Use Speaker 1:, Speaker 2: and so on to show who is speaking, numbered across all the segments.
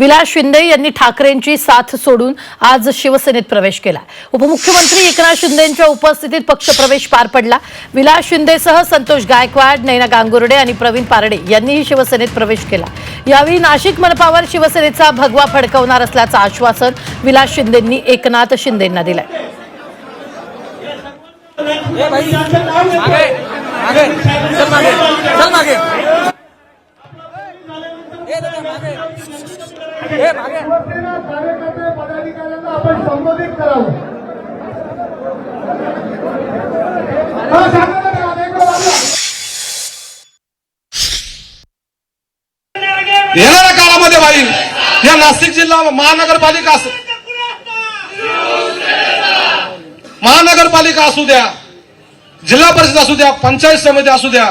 Speaker 1: विलास शिंदे यांनी ठाकरेंची साथ सोडून आज शिवसेनेत प्रवेश केला. उपमुख्यमंत्री एकनाथ शिंदेंच्या उपस्थितीत पक्षप्रवेश पार पडला. विलास शिंदेसह संतोष गायकवाड नैना गांगुर्डे आणि प्रवीण पारडे यांनीही शिवसेनेत प्रवेश केला. यावेळी नाशिक मनपावर शिवसेनेचा भगवा फडकवणार असल्याचं आश्वासन विलास शिंदेंनी एकनाथ शिंदेंना दिलंय.
Speaker 2: शिवसेना कार्यकर्ते पदाधिकाऱ्यांना आपण संबोधित करावं. हा.
Speaker 3: येणाऱ्या काळामध्ये होईल या नाशिक जिल्हा महानगरपालिका असू महानगरपालिका असू द्या जिल्हा परिषद असू द्या पंचायत समिती असू द्या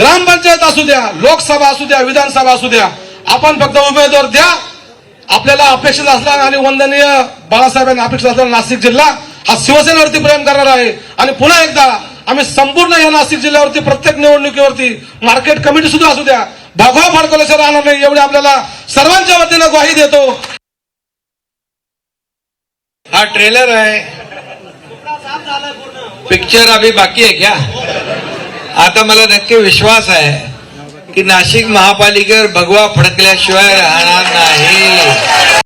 Speaker 3: ग्रामपंचायत असू द्या लोकसभा असू द्या विधानसभा असू द्या आपण फक्त उमेदवार द्या. आपल्याला अपेक्षित असणार आणि वंदनीय बाळासाहेबांनी अपेक्षित असणार नाशिक जिल्हा हा शिवसेनेवरती प्रेम करणार आहे. आणि पुन्हा एकदा आम्ही संपूर्ण या नाशिक जिल्ह्यावरती प्रत्येक निवडणुकीवरती मार्केट कमिटी सुद्धा असू द्या. भगवा फडकवल्याशिवाय राहणार नाही एवढी आपल्याला सर्वांच्या वतीनं ग्वाही देतो.
Speaker 4: हा ट्रेलर आहे. पिक्चर आम्ही बाकी आहे क्या? आता मला नक्की विश्वास आहे की नाशिक महापालिकेवर भगवा फडकल्याशिवाय राहणार नाही.